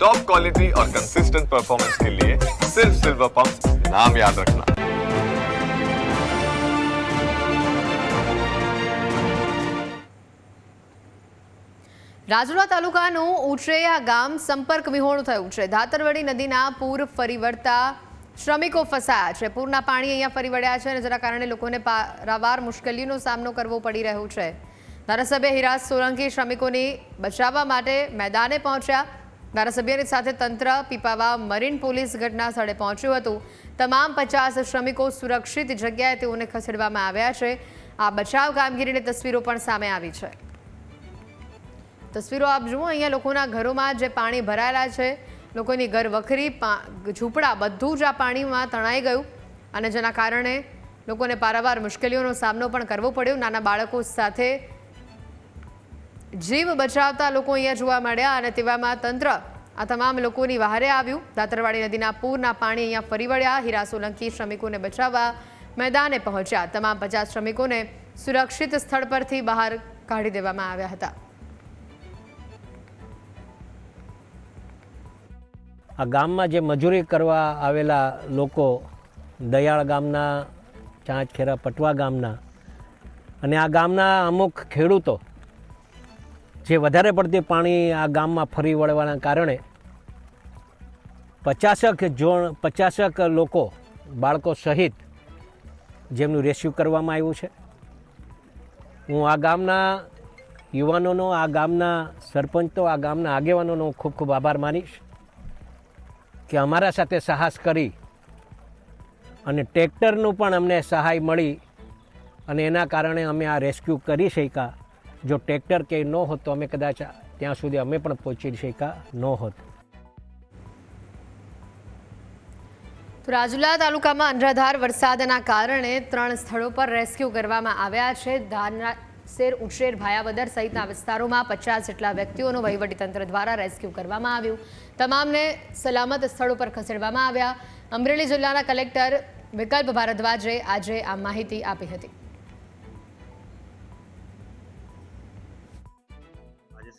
Top quality और consistent performance के लिए सिर्फ सिल्वर पंप नाम याद रखना રાજુલા તાલુકાનું ઉછરેયા ગામ સંપર્ક વિહોણું થયું છે ધાતરવડી નદીના પૂર ફરી વળતા શ્રમિકો ફસાયા છે પૂરના પાણી અહીંયા ફરી વળ્યા છે અને જેના કારણે લોકોને પારાવાર મુશ્કેલીનો સામનો કરવો પડી રહ્યો છે ધારાસભ્ય હિરાજ સોલંકી શ્રમિકોને બચાવવા માટે મેદાને પહોંચ્યા ધારાસભ્યની સાથે તંત્ર, પીપાવા, મરીન પોલીસ ઘટના સ્થળે પહોંચ્યું હતું. તમામ પચાસ શ્રમિકો સુરક્ષિત જગ્યાએ તેઓને ખસેડવામાં આવ્યા છે. આ બચાવ કામગીરીની તસવીરો પણ સામે આવી છે. તસવીરો આપ જુઓ, અહીંયા લોકોના ઘરોમાં જે પાણી ભરાયેલા છે, લોકોની ઘર વખરી, પા- ઝૂંપડા બધું જ આ પાણીમાં તણાઈ ગયું અને જેના કારણે લોકોને પારાવાર મુશ્કેલીઓનો સામનો પણ કરવો પડ્યો. નાના બાળકો સાથે જીવ બચાવતા લોકો અહીંયા જોવા મળ્યા અને તેવામાં તંત્ર આ તમામ લોકોની વહારે આવ્યું. દાતરવાડી નદીના પૂરના પાણી અહીંયા ફરી વળ્યા. હીરા સોલંકી શ્રમિકોને બચાવવા મેદાને પહોંચ્યા. તમામ પચાસ શ્રમિકોને સુરક્ષિત સ્થળ પરથી બહાર કાઢી દેવામાં આવ્યા હતા. આ ગામમાં જે મજૂરી કરવા આવેલા લોકો દયાળ ગામના, ચાંચખેરા પટવા ગામના અને આ ગામના અમુક ખેડૂતો જે વધારે પડતી પાણી આ ગામમાં ફરી વળવાના કારણે પચાસક જોણ, પચાસક લોકો બાળકો સહિત જેમનું રેસ્ક્યુ કરવામાં આવ્યું છે. હું આ ગામના યુવાનોનો, આ ગામના સરપંચો આ ગામના આગેવાનોનો ખૂબ ખૂબ આભાર માનીશ કે અમારા સાથે સાહસ કરી અને ટ્રેક્ટરનું પણ અમને સહાય મળી અને એના કારણે અમે આ રેસ્ક્યુ કરી શક્યા. જો ટ્રેક્ટર કે ન હોત તો અમે કદાચ ત્યાં સુધી અમે પણ પહોંચી શક્યા ન હોત. તો રાજુલા તાલુકામાં અનરાધાર વરસાદના કારણે ત્રણ સ્થળો પર રેસ્ક્યુ કરવામાં આવ્યા છે. ધારના શેર ઉછેર ભાયાવદર સહિતના વિસ્તારોમાં પચાસ જેટલા વ્યક્તિઓનું વહીવટીતંત્ર દ્વારા રેસ્ક્યુ કરવામાં આવ્યું. તમામને સલામત સ્થળો પર ખસેડવામાં આવ્યા. અમરેલી જિલ્લાના કલેક્ટર વિકલ્પ ભારદ્વાજે આજે આ માહિતી આપી હતી.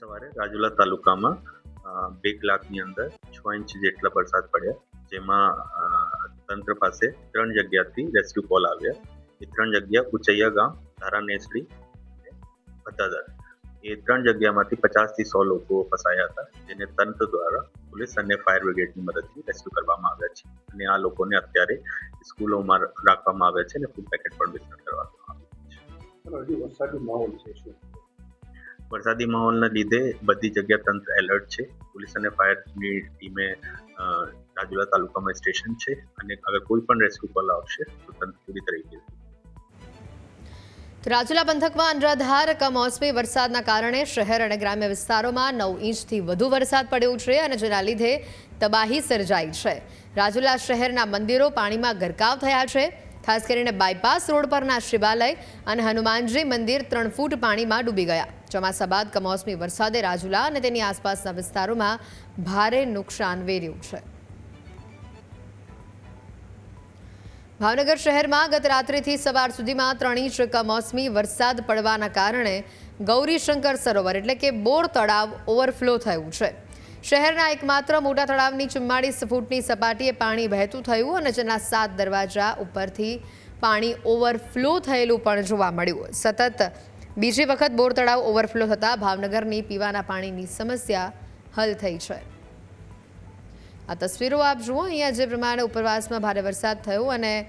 સવારે રાજુલા તાલુકામાં બે કલાકની અંદર છ ઇંચ જેટલા વરસાદ પડ્યા, જેમાં તંત્ર પાસે ત્રણ જગ્યાથી રેસ્ક્યુ કોલ આવ્યા. એ ત્રણ જગ્યા ઉચૈયા ગામ, ધારા નેસડી અને એ ત્રણ જગ્યામાંથી પચાસથી સો લોકો ફસાયા હતા, જેને તંત્ર દ્વારા પોલીસ અને ફાયર બ્રિગેડની મદદથી રેસ્ક્યુ કરવામાં આવ્યા છે. અને આ લોકોને અત્યારે સ્કૂલોમાં રાખવામાં આવ્યા છે અને ફૂડ પેકેટ પણ વિતરણ કરવામાં આવ્યું છે. વરસાદી માહોલ છે શું? વરસાદી માહોલના લીધે બધી જગ્યા તંત્ર એલર્ટ છે. પોલીસ અને ફાયરની ટીમે રાજુલા તાલુકામાં સ્ટેશન છે અને અગર કોઈ પણ રેસ્ક્યુ કોલ આવશે તો તંત્ર પૂરી તરીકે રાજુલા પંથકમાં અનરાધાર કમોસમી વરસાદના કારણે શહેર અને ગ્રામ્ય વિસ્તારોમાં નવ ઇંચથી વધુ વરસાદ પડ્યો છે અને જેના લીધે તબાહી સર્જાઈ છે. રાજુલા શહેરના મંદિરો પાણીમાં ગરકાવ થયા છે. ખાસ કરીને બાયપાસ રોડ પરના શિવાલય અને હનુમાનજી મંદિર ત્રણ ફૂટ પાણીમાં ડૂબી ગયા. ચોમાસા બાદ કમોસમી વરસાદે રાજુલા અને તેની આસપાસના વિસ્તારોમાં ભારે નુકસાન વેર્યું છે. ભાવનગર શહેરમાં ગત રાત્રિથી સવાર સુધીમાં ત્રણ ઇંચ કમોસમી વરસાદ પડવાના કારણે ગૌરીશંકર સરોવર એટલે કે બોર તળાવ ઓવરફ્લો થયું છે. શહેરના એકમાત્ર મોટા તળાવની ચુમ્માળીસ ફૂટની સપાટીએ પાણી વહેતું થયું અને જેના સાત દરવાજા ઉપરથી પાણી ઓવરફ્લો થયેલું પણ જોવા મળ્યું. સતત બીજી વખત બોર તળાવ ઓવરફ્લો થતાં ભાવનગરની પીવાના પાણીની સમસ્યા હલ થઈ છે. આ તસવીરો આપ જુઓ, અહીંયા જે પ્રમાણે ઉપરવાસમાં ભારે વરસાદ થયો અને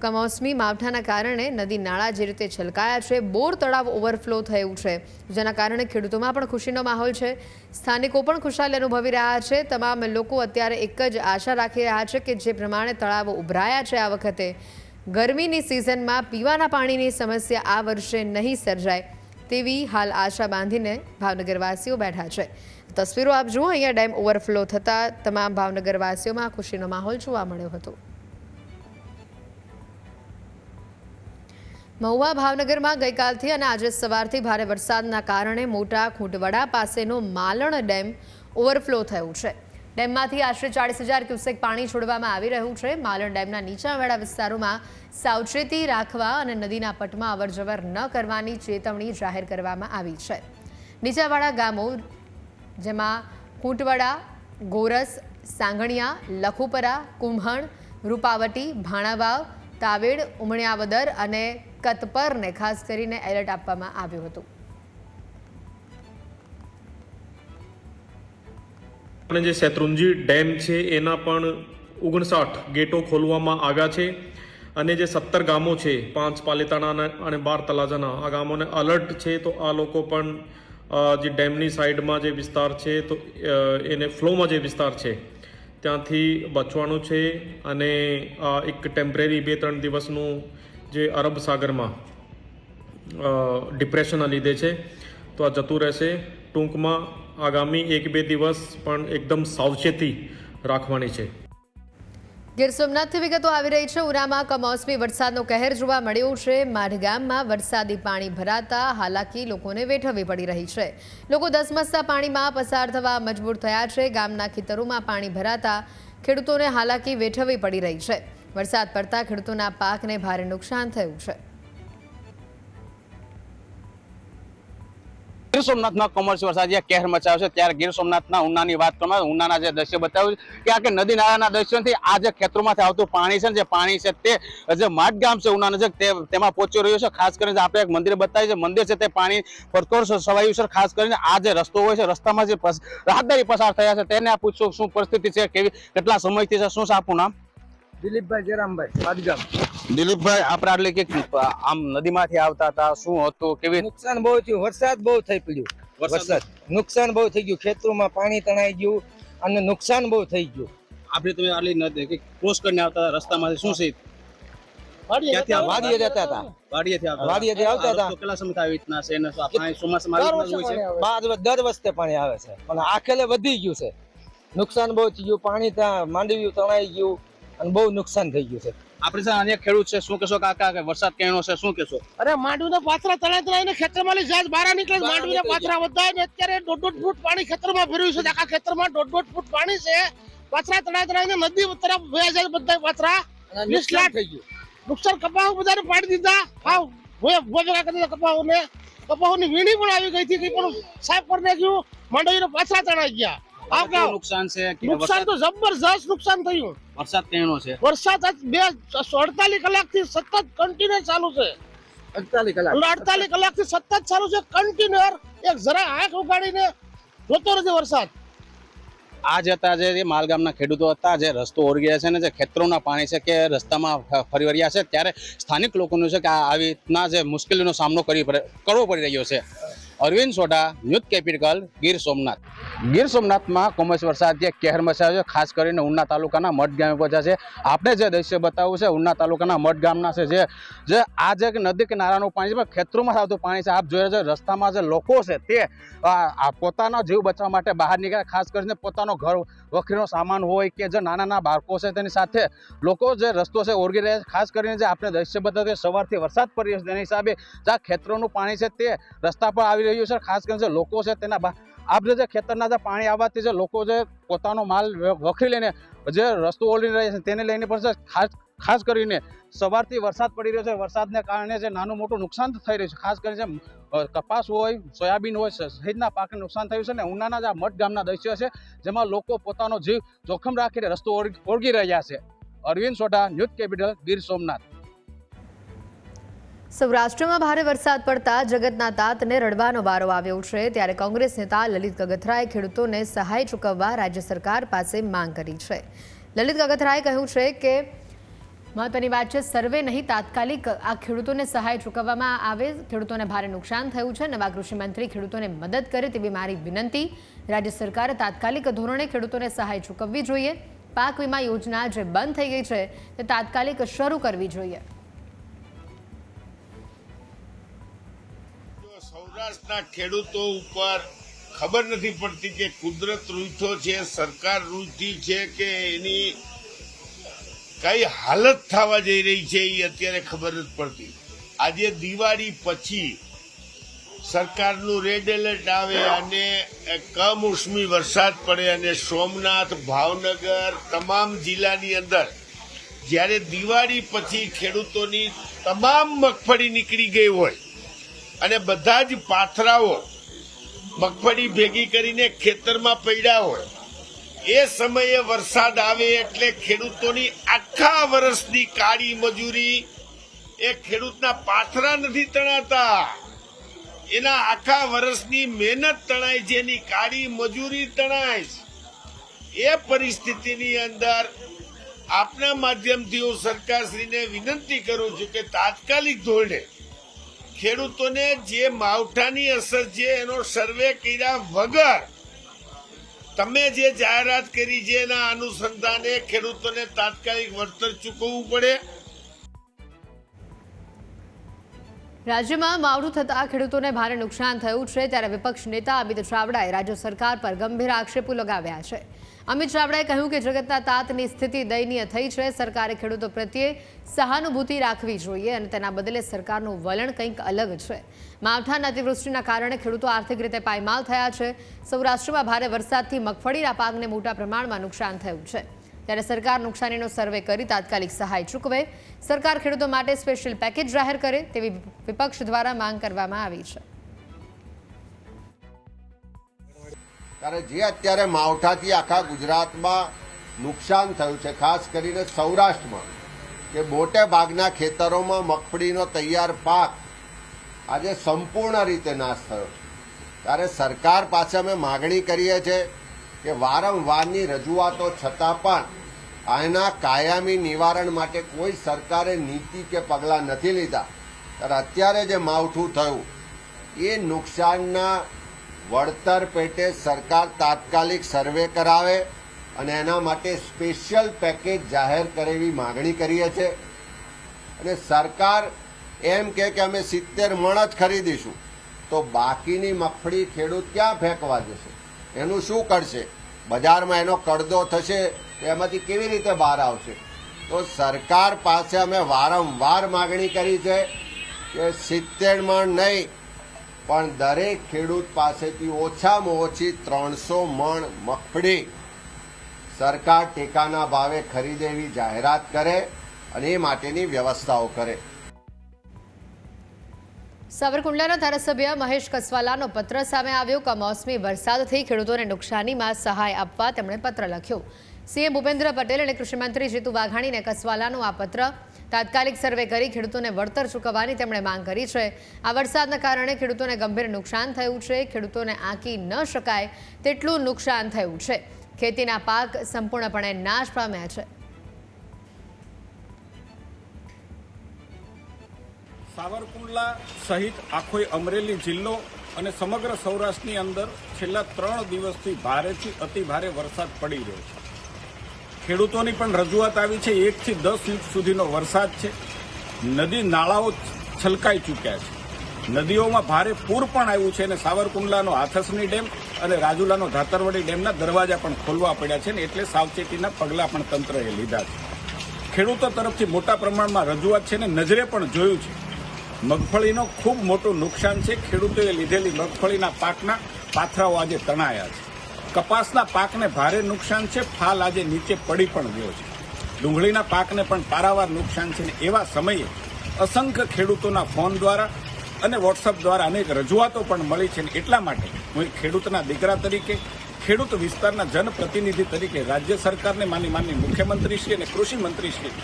કમોસમી માવઠાના કારણે નદી નાળા જે રીતે છલકાયા છે, બોર તળાવ ઓવરફ્લો થયું છે. જેના કારણે ખેડૂતોમાં પણ ખુશીનો માહોલ છે. સ્થાનિકો પણ ખુશાલી અનુભવી રહ્યા છે. તમામ લોકો અત્યારે એક જ આશા રાખી રહ્યા છે કે જે પ્રમાણે તળાવો ઉભરાયા છે આ વખતે ગરમીની સિઝનમાં પીવાના પાણીની સમસ્યા આ વર્ષે નહીં સર્જાય તેવી હાલ આશા બાંધીને ભાવનગરવાસીઓ બેઠા છે. તસવીરો આપ જુઓ, અહીંયા ડેમ ઓવરફ્લો થતાં તમામ ભાવનગરવાસીઓમાં ખુશીનો માહોલ જોવા મળ્યો હતો. મહુવા ભાવનગરમાં ગઈકાલથી અને આજે સવારથી ભારે વરસાદના કારણે મોટા ખૂંટવડા પાસેનો માલણ ડેમ ઓવરફ્લો થયું છે. ડેમમાંથી આશરે ચાળીસ હજાર ક્યુસેક પાણી છોડવામાં આવી રહ્યું છે. માલણ ડેમના નીચાણવાળા વિસ્તારોમાં સાવચેતી રાખવા અને નદીના પટમાં અવરજવર ન કરવાની ચેતવણી જાહેર કરવામાં આવી છે. નીચાવાળા ગામો, જેમાં ખૂંટવાડા ગોરસ, સાંગણિયા, લખુપરા, કુંભણ, રૂપાવટી, ભાણાવાવ, તાવેડ, ઉમણિયાવદર અને કતપરને ખાસ કરીને એલર્ટ આપવામાં આવ્યું હતું. આપણે જે શેત્રુંજી ડેમ છે, એના પણ ઓગણસાઠ ગેટો ખોલવામાં આવ્યા છે અને જે સત્તર ગામો છે, પાંચ પાલિતાણા અને- બાર તલાજાના, આ ગામોને અલર્ટ છે તો આ લોકો પણ જે ડેમની સાઈડમાં જે વિસ્તાર છે તો એને ફ્લોમાં જે વિસ્તાર છે, ત્યાંથી બચવાનું છે અને આ એક ટેમ્પરરી બે ત્રણ દિવસનું જે અરબ સાગરમાં ડિપ્રેશનના લીધે છે. તો આ જતું રહેશે ટૂંકમાં આગામી એક બે દિવસ પણ એકદમ સાવચેતી રાખવાની છે. ગીર સોમનાથથી વિગતો આવી રહી છે. ઉનામાં કમોસમી વરસાદનો કહેર જોવા મળ્યો છે. માઢગામમાં વરસાદી પાણી ભરાતા હાલાકી લોકોને વેઠવવી પડી રહી છે. લોકો દસમસતા પાણીમાં પસાર થવા મજબૂર થયા છે. ગામના ખેતરોમાં પાણી ભરાતા ખેડૂતોને હાલાકી વેઠવવી પડી રહી છે. વરસાદ પડતા ખેડૂતોના પાકને ભારે નુકસાન થયું છે. ગીર સોમનાથમાં કમર્શિયલ વરસાદ જે કહેર મચાવ્યો છે, ત્યારે ગીર સોમનાથના ઉનાની વાત કરવામાં ઉનાના જે દ્રશ્ય બતાવ્યું કે આ કે નદી નાળાના દ્રશ્યોથી આ જે ખેતરોમાંથી આવતું પાણી છે ને, જે પાણી છે તે જે માટ ગામ છે ઉના નજીક તેમાં પહોંચી રહ્યું છે. ખાસ કરીને આપણે એક મંદિર બતાવ્યું છે. મંદિર છે તે પાણી ફરતોડ સવાયું છે. ખાસ કરીને આ જે રસ્તો હોય છે, રસ્તામાં જે રાહદારી પસાર થયા છે, તેને આ પૂછશું શું પરિસ્થિતિ છે, કેવી, કેટલા સમયથી છે, શું છે આપનું નામ દિલીપભાઈ જયરામભાઈ પાદગામ દિલીપભાઈ આપણે એટલે કે આમ નદીમાંથી આવતા હતા શું હતું કેવી નુકસાન બહુ થયું વરસાદ બહુ થઈ પડ્યું. વરસાદ? નુકસાન બહુ થઈ ગયું ખેતરોમાં પાણી તણાઈ ગયું અને નુકસાન બહુ થઈ ગયું. આપણે તમે આટલી નદી ક્રોસ કરીને આવતા હતા, રસ્તામાંથી શું છે? વાડીએ જતા હતા? વાડીએથી આવતા આવતા હતા. કેટલા સમયથી આવી રીતના છે? અને પાણી ચોમાસામાં આવી હોય છે. બાર દર વસ્તે પાણી આવે છે. પણ આખેલે વધી ગયું છે. નુકસાન બહુ થઈ ગયું પાણી ત્યાં માંડવ્યું તણાઈ ગયું અને બહુ નુકસાન થઈ ગયું છે. આપણે છે અનેક ખેડૂત છે. શું કહેશો કાકા કે વરસાદ કેણો છે? શું કહેશો? અરે માંડવીના પાથરા તળાઈ તળાઈને ખેતરમાં લઈ જાય. બહાર નીકળે માંડવી ના પાથરા બધા ને અત્યારે દોઢ દોઢ ફૂટ પાણી ખેતરમાં ભર્યું છે. આખા ખેતરમાં દોઢ દોઢ ફૂટ પાણી છે. પાથરા તળાઈ ને નદી તરફ વહ્યા જાય બધા પાથરા. લાખ. થઈ ગયું. નુકસાન કપાવ બધાને પાડી દીધા. હાવ ભોય ભોજરા કરી દીધા કપાહોને ની વીણી પણ આવી ગઈ હતી. કઈ પણ સાફ કરી નાખ્યું. માંડવીના પાથરા તણાઈ ગયા. આ કેવું નુકસાન છે નુકસાન વરસાદ? તો જબરજસ્ત નુકસાન થયું. વરસાદ કેનો છે. વરસાદ બે અડતાલીસ કલાકથી સતત કન્ટિન્યુ ચાલુ છે. અડતાલીસ કલાક. કલાકથી સતત ચાલુ છે. કન્ટિન્યુઅર એક જરા આંખ ઉગાડીને જોતો નથી વરસાદ. આ જે હતા જે માલગામના ખેડૂતો હતા જે રસ્તો ઓળગી છે ને જે ખેતરોના પાણી છે કે રસ્તામાં ફરી વળ્યા છે ત્યારે સ્થાનિક લોકોનું છે કે આ આવી રીતના જે મુશ્કેલીનો સામનો કરી પડે- કરવો પડી રહ્યો છે. Arvind Sodha News Capital, Gir Somnath. Gir સોમનાથમાં કમોસમી વરસાદ જે કહેર મચાવ્યો છે, ખાસ કરીને ઉના તાલુકાના મઠ ગામે પહોંચ્યા છે. આપણે જે દ્રશ્ય બતાવ્યું છે, ઉના તાલુકાના મઠ ગામના છે, જે જે આ જે નદી કે નાળાનું પાણી છે ખેતરોમાં આવતું પાણી છે, આપ જોઈ છો, રસ્તામાં જે લોકો છે, તે પોતાનો જીવ બચાવવા માટે બહાર નીકળ્યા, ખાસ કરીને પોતાનો ઘર વખરીનો સામાન હોય કે જે નાના નાના બાળકો છે, તેની સાથે લોકો જે રસ્તો છે ઓળગી રહ્યા છે. ખાસ કરીને જે આપણે દ્રશ્ય બતાવ્યું સવારથી વરસાદ પડી રહ્યો છે, તેની હિસાબે જે ખેતરોનું પાણી છે, તે રસ્તા પર આવી રહ્યું છે, ખાસ કરીને જે લોકો છે તેના આ આપણે જે ખેતરના જે પાણી આવવાથી જે લોકો જે પોતાનો માલ વખરી લઈને જે રસ્તો ઓળી રહ્યા છે તેને લઈને પણ ખાસ ખાસ કરીને સવારથી વરસાદ પડી રહ્યો છે. વરસાદને કારણે જે નાનું મોટું નુકસાન થઈ રહ્યું છે. ખાસ કરીને કપાસ હોય, સોયાબીન હોય સહિતના પાકને નુકસાન થયું છે ને ઉનાના જે મઠ ગામના દ્રશ્યો છે, જેમાં લોકો પોતાનો જીવ જોખમ રાખીને રસ્તો ઓળગી રહ્યા છે. Arvind Sodha, News Capital, Gir Somnath. સૌરાષ્ટ્રમાં ભારે વરસાદ પડતા જગતના તાતને રડવાનો વારો આવ્યો છે. ત્યારે કોંગ્રેસ નેતા લલિત કગથરાએ ખેડૂતોને સહાય ચૂકવવા રાજ્ય સરકાર પાસે માંગ કરી છે. લલિત કગથરાએ કહ્યું છે કે, મહત્વની વાત છે, સર્વે નહીં, તાત્કાલિક આ ખેડૂતોને સહાય ચૂકવવામાં આવે. ખેડૂતોને ભારે નુકસાન થયું છે. નવા કૃષિમંત્રી ખેડૂતોને મદદ કરે તેવી મારી વિનંતી. રાજ્ય સરકારે તાત્કાલિક ધોરણે ખેડૂતોને સહાય ચૂકવવી જોઈએ. પાક વીમા યોજના જે બંધ થઈ ગઈ છે, તે તાત્કાલિક શરૂ કરવી જોઈએ. સૌરાષ્ટ્રના ખેડૂતો ઉપર ખબર નથી પડતી કે કુદરત રૂઠો છે, સરકાર રૂઠી છે કે એની કઈ હાલત થવા જઈ રહી છે એ અત્યારે ખબર નથી પડતી. આજે દિવાળી પછી સરકારનું રેડ એલર્ટ આવે અને કમોસમી વરસાદ પડે અને સોમનાથ, ભાવનગર તમામ જિલ્લાની અંદર જ્યારે દિવાળી પછી ખેડૂતોની તમામ મગફળી નીકળી ગઈ હોય અને બધા જ પાથરાઓ મગફળી ભેગી કરીને ખેતરમાં પડ્યા હોય. એ સમયે વરસાદ આવે એટલે ખેડૂતોની આખા વર્ષની કાળી મજૂરી એ ખેડૂતના પાથરા નથી તણાતા. એના આખા વર્ષની મહેનત તણાય છે એની કાળી મજૂરી તણાય એ પરિસ્થિતિની અંદર આપના માધ્યમથી હું સરકારશ્રીને વિનંતી કરું છું કે તાત્કાલિક ધોરણે ખેડૂતોને જે માવઠાની અસર છે, એનો સર્વે કર્યા વગર તમે જે જાહેરાત કરી છે, એના અનુસંધાને ખેડૂતોને તાત્કાલિક વળતર ચૂકવવું પડે. રાજ્યમાં માવઠું થતાં ખેડૂતોને ભારે નુકસાન થયું છે ત્યારે વિપક્ષ નેતા અમિત ચાવડાએ રાજ્ય સરકાર પર ગંભીર આક્ષેપો લગાવ્યા છે. અમિત ચાવડાએ કહ્યું કે જગતના તાતની સ્થિતિ દયનીય થઈ છે. સરકારે ખેડૂતો પ્રત્યે સહાનુભૂતિ રાખવી જોઈએ અને તેના બદલે સરકારનું વલણ કંઈક અલગ છે. માવઠાના અતિવૃષ્ટિના કારણે ખેડૂતો આર્થિક રીતે પાયમાલ થયા છે. સૌરાષ્ટ્રમાં ભારે વરસાદથી મગફળીના પાકને મોટા પ્રમાણમાં નુકસાન થયું છે. ત્યારે સરકાર નુકસાનીનો સર્વે કરી તાત્કાલિક સહાય ચૂકવે. સરકાર ખેડૂતો માટે સ્પેશિયલ પેકેજ જાહેર કરે તેવી વિપક્ષ દ્વારા માંગ કરવામાં આવી છે. ત્યારે જે અત્યારે માવઠાથી આખા ગુજરાતમાં નુકસાન થયું છે, ખાસ કરીને સૌરાષ્ટ્રમાં, કે મોટે ભાગના ખેતરોમાં મગફળીનો તૈયાર પાક આજે સંપૂર્ણ રીતે નાશ થયો છે. ત્યારે સરકાર પાસે અમે માગણી કરીએ છીએ કે વારંવારની રજૂઆતો છતાં પણ આના કાયમી નિવારણ માટે કોઈ સરકારે નીતિ કે પગલાં નથી લીધા. ત્યારે અત્યારે જે માવઠું થયું, એ નુકસાનના વળતર પેટે સરકાર તાત્કાલિક સર્વે કરાવે અને એના માટે સ્પેશિયલ પેકેજ જાહેર કરે એવી માગણી કરીએ છીએ. અને સરકાર એમ કહે કે અમે સિત્તેર મણ જ ખરીદીશું. તો બાકીની મગફળી ખેડૂત ક્યાં ફેંકવા જશે? એનું શું કરશે? બજારમાં એનો કડદો થશે એમાંથી કેવી રીતે બહાર આવશે? તો સરકાર પાસે અમે વારંવાર માગણી કરી છે કે સિત્તેર મણ નહીં, પણ દરેક ખેડૂત પાસેથી ઓછામાં ઓછી ત્રણસો મણ મગફળી સરકાર ટેકાના ભાવે ખરીદે એવી જાહેરાત કરે અને એ માટેની વ્યવસ્થાઓ કરે. સાવરકુંડલાના ધારાસભ્ય મહેશ કસવાલાનો પત્ર સામે આવ્યો. કમોસમી વરસાદથી ખેડૂતોને નુકસાનીમાં સહાય આપવા તેમણે પત્ર લખ્યો. સીએમ ભૂપેન્દ્ર પટેલ અને કૃષિમંત્રી જીતુ વાઘાણીને કસવાલાનું આ પત્ર તાત્કાલિક સર્વે કરી ખેડૂતોને વળતર ચૂકવવાની તેમણે માંગ કરી છે. આ વરસાદના કારણે ખેડૂતોને ગંભીર નુકસાન થયું છે. ખેડૂતોને આંકી ન શકાય તેટલું નુકસાન થયું છે. ખેતીના પાક સંપૂર્ણપણે નાશ પામ્યા છે. સાવરકુંડલા સહિત આખો અમરેલી જિલ્લો અને સમગ્ર સૌરાષ્ટ્રની અંદર છેલ્લા ત્રણ દિવસથી ભારેથી અતિ ભારે વરસાદ પડી રહ્યો છે. ખેડૂતોની પણ રજૂઆત આવી છે, એકથી દસ ઇંચ સુધીનો વરસાદ છે. નદી નાળાઓ છલકાઈ ચૂક્યા છે. નદીઓમાં ભારે પૂર પણ આવ્યું છે અને સાવરકુંડલાનો આથસની ડેમ અને રાજુલાનો ધાતરવડી ડેમના દરવાજા પણ ખોલવા પડ્યા છે ને એટલે સાવચેતીના પગલાં પણ તંત્રએ લીધા છે. ખેડૂતો તરફથી મોટા પ્રમાણમાં રજૂઆત છે ને નજરે પણ જોયું છે. મગફળીનો ખૂબ મોટું નુકસાન છે. ખેડૂતોએ લીધેલી મગફળીના પાકના પાથરાઓ આજે તણાયા છે. કપાસના પાકને ભારે નુકસાન છે. ફાલ આજે નીચે પડી પણ ગયો છે. ડુંગળીના પાકને પણ પારાવાર નુકસાન છે ને એવા સમયે અસંખ્ય ખેડૂતોના ફોન દ્વારા અને વોટ્સઅપ દ્વારા અનેક રજૂઆતો પણ મળી છે ને એટલા માટે હું એક ખેડૂતના દીકરા તરીકે, ખેડૂત વિસ્તારના જનપ્રતિનિધિ તરીકે, રાજ્ય સરકારને માની માનની મુખ્યમંત્રીશ્રી અને કૃષિ મંત્રીશ્રી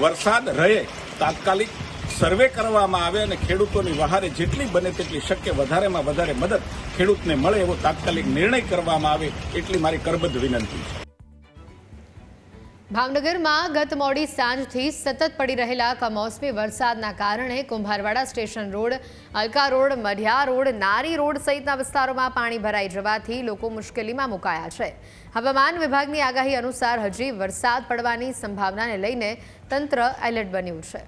વરસાદ રહે તાત્કાલિક સર્વે કરવામાં આવે અને ખેડૂતોની વહારે જેટલી બને તેટલી શક્ય વધારેમાં વધારે મદદ ખેડૂતને મળે એવો તાત્કાલિક નિર્ણય કરવામાં આવે એટલી મારી કરબદ્ધ વિનંતી છે. ભાવનગરમાં ગત મોડી સાંજથી સતત પડી રહેલા કમોસમી વરસાદના કારણે Kumbharwada station road, Alka road, Madhiya road, Nari road સહિતના વિસ્તારોમાં પાણી ભરાઈ જવાથી લોકો મુશ્કેલીમાં મુકાયા છે. હવામાન વિભાગની આગાહી અનુસાર હજી વરસાદ પડવાની સંભાવનાને લઈને તંત્ર એલર્ટ બન્યું છે.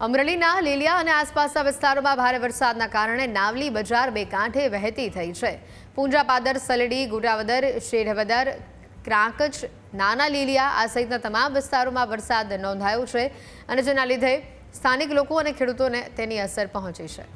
અમરેલીના લીલિયા અને આસપાસના વિસ્તારોમાં ભારે વરસાદના કારણે નાવલી બજાર બે કાંઠે વહેતી થઈ છે. પૂંજાપાદર, સલડી, ગુડાવદર શેઢવદર ક્રાંકચ નાના લીલિયા આ સહિતના તમામ વિસ્તારોમાં વરસાદ નોંધાયો છે અને જેના લીધે સ્થાનિક લોકો અને ખેડૂતોને તેની અસર પહોંચી છે.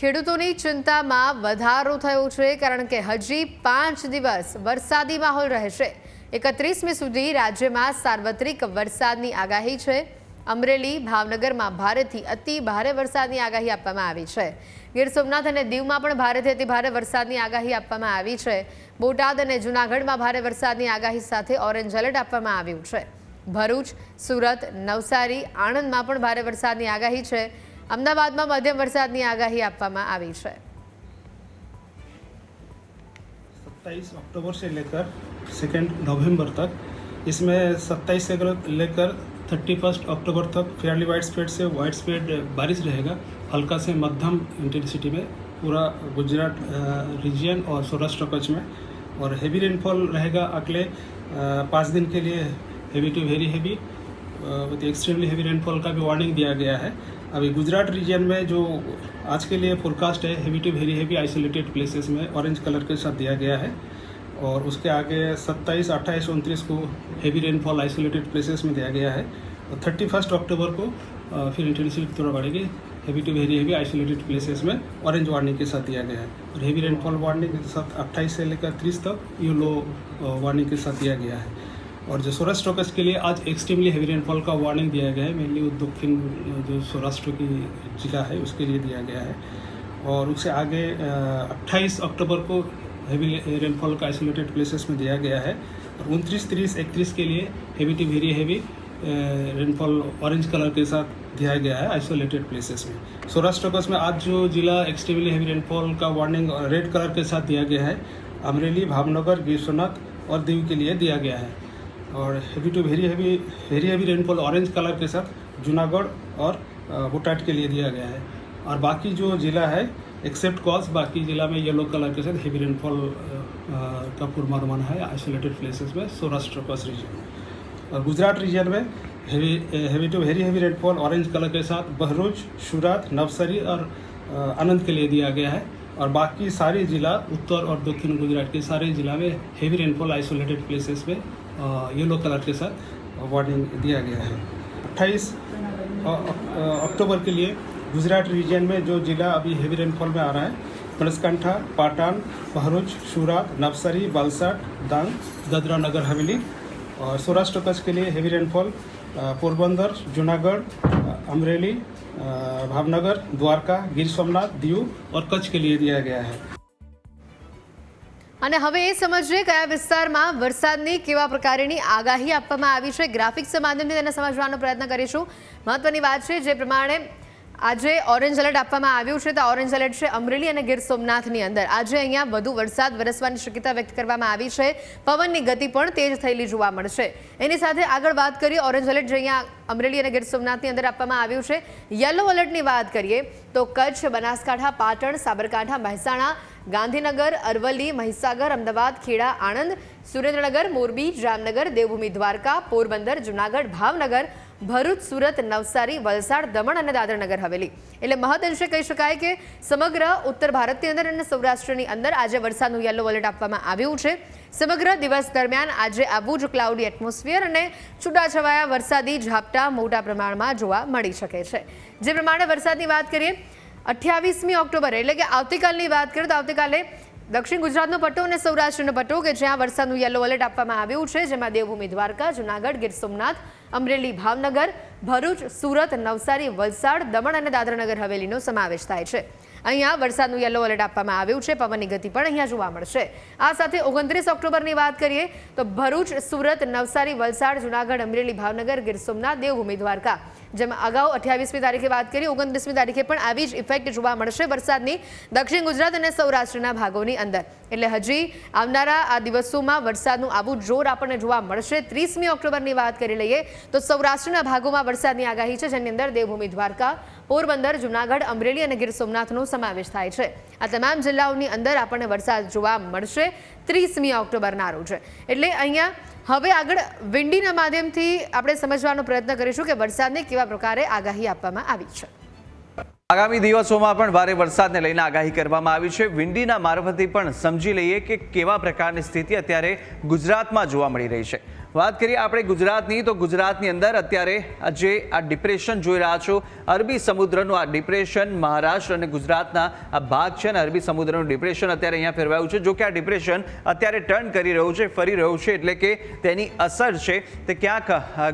ખેડૂતોની ચિંતામાં વધારો થયો છે, કારણ કે હજી પાંચ દિવસ વરસાદી માહોલ રહેશે. એકત્રીસમી સુધી રાજ્યમાં સાર્વત્રિક વરસાદની આગાહી છે. અમરેલી, ભાવનગરમાં ભારેથી અતિ ભારે વરસાદની આગાહી આપવામાં આવી છે. ગીર સોમનાથ અને દીવમાં પણ ભારેથી અતિ ભારે વરસાદની આગાહી આપવામાં આવી છે. બોટાદ અને જૂનાગઢમાં ભારે વરસાદની આગાહી સાથે ઓરેન્જ એલર્ટ આપવામાં આવ્યું છે. ભરૂચ, સુરત, નવસારી, આણંદમાં પણ ભારે વરસાદની આગાહી છે. અમદાવાદમાં મધ્યમ વરસાદની આગાહી આપવામાં આવી છે सत्ताईस अक्टूबर से लेकर सेकेंड नवंबर तक इसमें सत्ताईस से लेकर थर्टी फर्स्ट अक्टूबर तक फेयरली वाइड स्प्रेड से वाइड स्प्रेड बारिश रहेगा हल्का से मध्यम इंटेंसिटी में पूरा गुजरात रीजन और सौराष्ट्र कच्छ में और हेवी रेनफॉल रहेगा अगले अ, पाँच दिन के लिए heavy to very heavy with extremely heavy rainfall का भी वार्निंग दिया गया है अभी गुजरात रीजन में जो आज के लिए फोरकास्ट है heavy to very heavy isolated places में ऑरेंज कलर के साथ दिया गया है और उसके आगे 27, 28, उनतीस को हेवी रेनफॉल आइसोलेटेड प्लेसेस में दिया गया है और थर्टी फ़र्स्ट अक्टूबर को फिर इंटेंसिटी थोड़ा बढ़ेगी। Heavy to very heavy isolated places में ऑरेंज वार्निंग के साथ दिया गया है और हेवी रेनफॉल वार्निंग के साथ अट्ठाईस से लेकर तीस तक येलो वार्निंग के साथ दिया गया है। और जो सौराष्ट्र कच्छ के लिए आज एक्सट्रीमली हैवी रेनफॉल का वार्निंग दिया गया है मेनली वो दक्षिण, जो सौराष्ट्र की जिला है, उसके लिए दिया गया है। और उससे आगे अट्ठाईस अक्टूबर को हैवी रेनफॉल का आइसोलेटेड प्लेसेस में दिया गया है। और उनतीस, तीस, इकतीस के लिए heavy to very heavy rainfall orange colour के साथ दिया गया है आइसोलेटेड प्लेसेस में। सौराष्ट्र कच्छ में आज जो जिला एक्सट्रीमली हैवी रेनफॉल का वार्निंग रेड कलर के साथ दिया गया है, अमरेली, भावनगर गिर और दीव के लिए दिया गया है। और heavy to very heavy very heavy rainfall orange colour के साथ जूनागढ़ और बोटाट के लिए दिया गया है। और बाकी जो ज़िला है एक्सेप्ट कॉज बाकी ज़िला में येलो कलर के साथ हेवी रेनफॉल का पूर्वानुमान है आइसोलेटेड प्लेसेस में, सौराष्ट्र कच्छ रीजन और गुजरात रीजन में heavy heavy to very heavy rainfall orange colour के साथ बहरोज सूरत नवसरी और आनंद के लिए दिया गया है। और बाकी सारे ज़िला, उत्तर और दक्षिण गुजरात के सारे ज़िला में हेवी रेनफॉल आइसोलेटेड प्लेसेस में येलो कलर के साथ वार्निंग दिया गया है। अट्ठाईस अक्टूबर के लिए गुजरात रीजन में जो ज़िला अभी हेवी रेनफॉल में आ रहा है बनसकंठा पाटन, भरूच, सूरत, नवसारी वलसाड डांग दादरा नगर, हवेली और सौराष्ट्र कच्छ के लिए हेवी रेनफॉल पोरबंदर, जूनागढ़ अमरेली भावनगर द्वारका गिर सोमनाथ दीव और कच्छ के लिए दिया गया है અને હવે એ સમજીએ કયા વિસ્તારમાં વરસાદની કેવા પ્રકારની આગાહી આપવામાં આવી છે ગ્રાફિક્સ માધ્યમથી તેને સમજવાનો પ્રયત્ન કરીશું મહત્વની વાત છે જે પ્રમાણે આજે ઓરેન્જ એલર્ટ આપવામાં આવ્યું છે તો ઓરેન્જ એલર્ટ છે અમરેલી અને ગીર સોમનાથની અંદર. આજે અહીંયા વધુ વરસાદ વરસવાની શક્યતા વ્યક્ત કરવામાં આવી છે. પવનની ગતિ પણ તેજ થયેલી જોવા મળશે. એની સાથે આગળ વાત કરીએ ઓરેન્જ એલર્ટ જે અહીંયા અમરેલી અને ગીર સોમનાથની અંદર આપવામાં આવ્યું છે. યલો એલર્ટની વાત કરીએ તો કચ્છ, બનાસકાંઠા, પાટણ, સાબરકાંઠા, મહેસાણા, ગાંધીનગર, અરવલ્લી, મહીસાગર, અમદાવાદ, ખેડા, આણંદ, સુરેન્દ્રનગર, મોરબી, જામનગર, દેવભૂમિ, દ્વારકા, પોરબંદર, જુનાગઢ, ભાવનગર ભરૂચ, સુરત, નવસારી, વલસાડ, દમણ અને દાદરનગર હવેલી. એટલે મહદઅંશે કહી શકાય કે સમગ્ર ઉત્તર ભારતની અંદર અને સૌરાષ્ટ્રની અંદર આજે વરસાદનું યલો એલર્ટ આપવામાં આવ્યું છે. સમગ્ર દિવસ દરમિયાન આજે આવું જ ક્લાઉડી એટમોસ્ફિયર અને છૂટાછવાયા વરસાદી ઝાપટા મોટા પ્રમાણમાં જોવા મળી શકે છે. જે પ્રમાણે વરસાદની વાત કરીએ, અઠ્યાવીસમી ઓક્ટોબર એટલે કે આવતીકાલની વાત કરીએ તો આવતીકાલે દક્ષિણ ગુજરાતનો પટ્ટો અને સૌરાષ્ટ્રનો પટ્ટો કે જ્યાં વરસાદનું યલો એલર્ટ આપવામાં આવ્યું છે, જેમાં દેવભૂમિ દ્વારકા, જૂનાગઢ, ગીર સોમનાથ, અમરેલી, ભાવનગર, ભરૂચ, સુરત, નવસારી, વલસાડ, દમણ અને દાદરાનગર હવેલીનો સમાવેશ થાય છે. અહીંયા વરસાદનું યલો એલર્ટ આપવામાં આવ્યું છે, પવનની ગતિ પણ અહીંયા જોવા મળશે. આ સાથે ઓગણત્રીસ ઓક્ટોબરની વાત કરીએ, તો ભરૂચ, સુરત, નવસારી, વલસાડ, જુનાગઢ, અમરેલી, ભાવનગર, ગીર સોમનાથ દેવભૂમિ દ્વારકા જેમાં અગાઉ અઠ્યાવીસમી તારીખે વાત કરી ઓગણત્રીસમી તારીખે પણ આવી જ ઇફેક્ટ જોવા મળશે વરસાદની દક્ષિણ ગુજરાત અને સૌરાષ્ટ્રના ભાગોની અંદર. એટલે હજી આવનારા આ દિવસોમાં વરસાદનું આવું જોર આપણને જોવા મળશે. ત્રીસમી ઓક્ટોબરની વાત કરી લઈએ, તો સૌરાષ્ટ્રના ભાગોમાં વરસાદની આગાહી છે, જેની અંદર દેવભૂમિ દ્વારકા પોરબંદર, જુનાગઢ, અમરેલી અને ગીર સોમનાથનો સમાવેશ થાય છે. આ તમામ જિલ્લાઓની અંદર આપણને વરસાદ જોવા મળશે ત્રીસમી ઓક્ટોબરના રોજ. એટલે અહીંયા હવે આગળ વિંડીના માધ્યમથી આપણે સમજવાનો પ્રયત્ન કરીશું કે વરસાદને કેવા પ્રકારે આગાહી આપવામાં આવી છે. આગામી દિવસોમાં પણ ભારે વરસાદને લઈને આગાહી કરવામાં આવી છે. વિંડીના મારફતે પણ સમજી લઈએ કે કેવા પ્રકારની સ્થિતિ અત્યારે ગુજરાતમાં જોવા મળી રહી છે. વાત કરીએ આપણે ગુજરાતની, તો ગુજરાતની અંદર અત્યારે જે આ ડિપ્રેશન જોઈ રહ્યા છો. અરબી સમુદ્રનું આ ડિપ્રેશન મહારાષ્ટ્ર અને ગુજરાતના આ ભાગ છે અને અરબી સમુદ્રનું ડિપ્રેશન અત્યારે અહીંયા ફેરવાયું છે. જો કે આ ડિપ્રેશન અત્યારે ટર્ન કરી રહ્યું છે, ફરી રહ્યું છે, એટલે કે તેની અસર છે તે ક્યાંક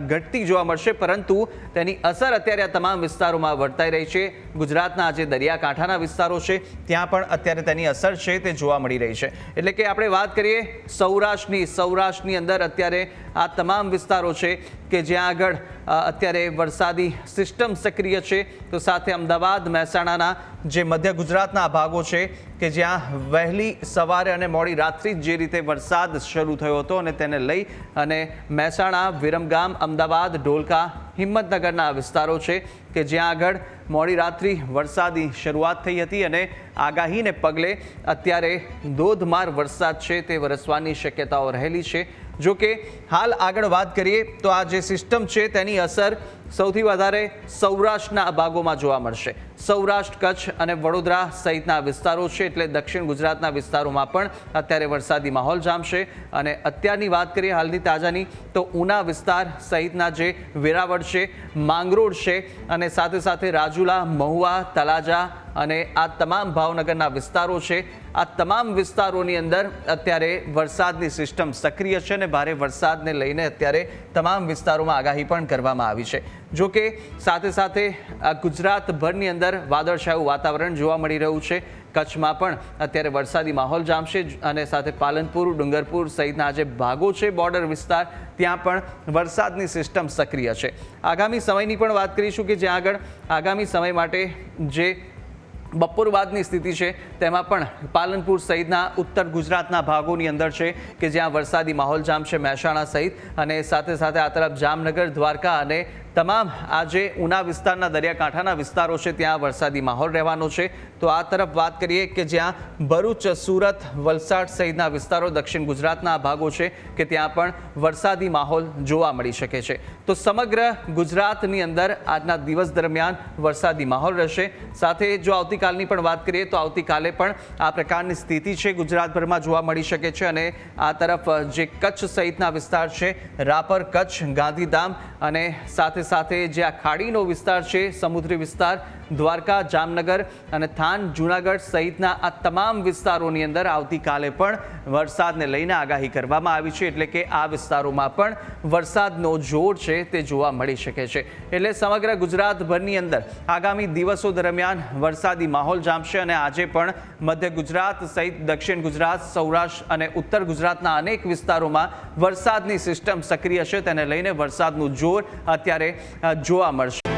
ઘટતી જોવા મળશે. પરંતુ તેની અસર અત્યારે આ તમામ વિસ્તારોમાં વર્તાઈ રહી છે. ગુજરાતના જે દરિયાકાંઠાના વિસ્તારો છે, ત્યાં પણ અત્યારે તેની અસર છે તે જોવા મળી રહી છે. એટલે કે આપણે વાત કરીએ સૌરાષ્ટ્રની. સૌરાષ્ટ્રની અંદર અત્યારે આ તમામ વિસ્તારો છે કે જ્યાં આગળ અત્યારે વરસાદી સિસ્ટમ સક્રિય છે. તો સાથે અમદાવાદ, મહેસાણાના જે મધ્ય ગુજરાતના ભાગો છે કે જ્યાં વહેલી સવારે અને મોડી રાત્રિ જે રીતે વરસાદ શરૂ થયો હતો અને તેને લઈ અને મહેસાણા, વિરમગામ, અમદાવાદ, ઢોલકા, હિંમતનગરના વિસ્તારો છે કે જ્યાં આગળ મોડી રાત્રિ વરસાદી શરૂઆત થઈ હતી અને આગાહીને પગલે અત્યારે ધોધમાર વરસાદ છે તે વરસવાની શક્યતાઓ રહેલી છે. જો કે હાલ આગળ વાત કરીએ તો આ જે સિસ્ટમ છે તેની અસર સૌથી વધારે સૌરાષ્ટ્રના ભાગોમાં જોવા મળશે. સૌરાષ્ટ્ર, કચ્છ અને વડોદરા સહિતના વિસ્તારો છે, એટલે દક્ષિણ ગુજરાતના વિસ્તારોમાં પણ અત્યારે વરસાદી માહોલ જામશે. અને અત્યારની વાત કરીએ હાલની તાજાની, તો ઉના વિસ્તાર સહિતના જે વેરાવળ છે, માંગરોળ છે અને સાથે સાથે રાજુલા, મહુવા તલાજા અને આ તમામ ભાવનગરના વિસ્તારો છે. આ તમામ વિસ્તારોની અંદર અત્યારે વરસાદની સિસ્ટમ સક્રિય છે અને ભારે વરસાદને લઈને અત્યારે તમામ વિસ્તારોમાં આગાહી પણ કરવામાં આવી છે. જો કે સાથે સાથે ગુજરાતભરની અંદર વાદળછાયું વાતાવરણ જોવા મળી રહ્યું છે. કચ્છમાં પણ અત્યારે વરસાદી માહોલ જામશે અને સાથે પાલનપુર, ડુંગરપુર સહિતના જે ભાગો છે બોર્ડર વિસ્તાર, ત્યાં પણ વરસાદની સિસ્ટમ સક્રિય છે. આગામી સમયની પણ વાત કરીશું કે જ્યાં આગળ આગામી સમય માટે જે બપોર બાદની સ્થિતિ છે, તેમાં પણ પાલનપુર સહિતના ઉત્તર ગુજરાતના ભાગોની અંદર છે કે જ્યાં વરસાદી માહોલ જામશે મહેસાણા સહિત અને સાથે સાથે આ તરફ જામનગર, દ્વારકા અને તમામ આજે ઉના વિસ્તારના દરિયાકાંઠાના વિસ્તારો છે, ત્યાં વરસાદી માહોલ રહેવાનો છે. તો આ તરફ વાત કરીએ કે જ્યાં ભરૂચ, સુરત, વલસાડ સહિતના વિસ્તારો દક્ષિણ ગુજરાતના ભાગો છે કે ત્યાં પણ વરસાદી માહોલ જોવા મળી શકે છે. તો સમગ્ર ગુજરાતની અંદર આજના દિવસ દરમિયાન વરસાદી માહોલ રહેશે. સાથે જો આવતીકાલની પણ વાત કરીએ તો આવતીકાલે પણ આ પ્રકારની સ્થિતિ છે, ગુજરાતભરમાં જોવા મળી શકે છે અને આ તરફ જે કચ્છ સહિતના વિસ્તાર છે, રાપર, કચ્છ, ગાંધીધામ અને સાથે સાથે જે આ ખાડીનો વિસ્તાર છે સમુદ્રી વિસ્તાર દ્વારકા, જામનગર અને થાન, જૂનાગઢ સહિતના આ તમામ વિસ્તારોની અંદર આવતીકાલે પણ વરસાદને લઈને આગાહી કરવામાં આવી છે. એટલે કે આ વિસ્તારોમાં પણ વરસાદનો જોર છે તે જોવા મળી શકે છે. એટલે સમગ્ર ગુજરાતભરની અંદર આગામી દિવસો દરમિયાન વરસાદી માહોલ જામશે અને આજે પણ મધ્ય ગુજરાત સહિત દક્ષિણ ગુજરાત, સૌરાષ્ટ્ર અને ઉત્તર ગુજરાતના અનેક વિસ્તારોમાં વરસાદની સિસ્ટમ સક્રિય છે. તેને લઈને વરસાદનું જોર અત્યારે જોવા મળશે.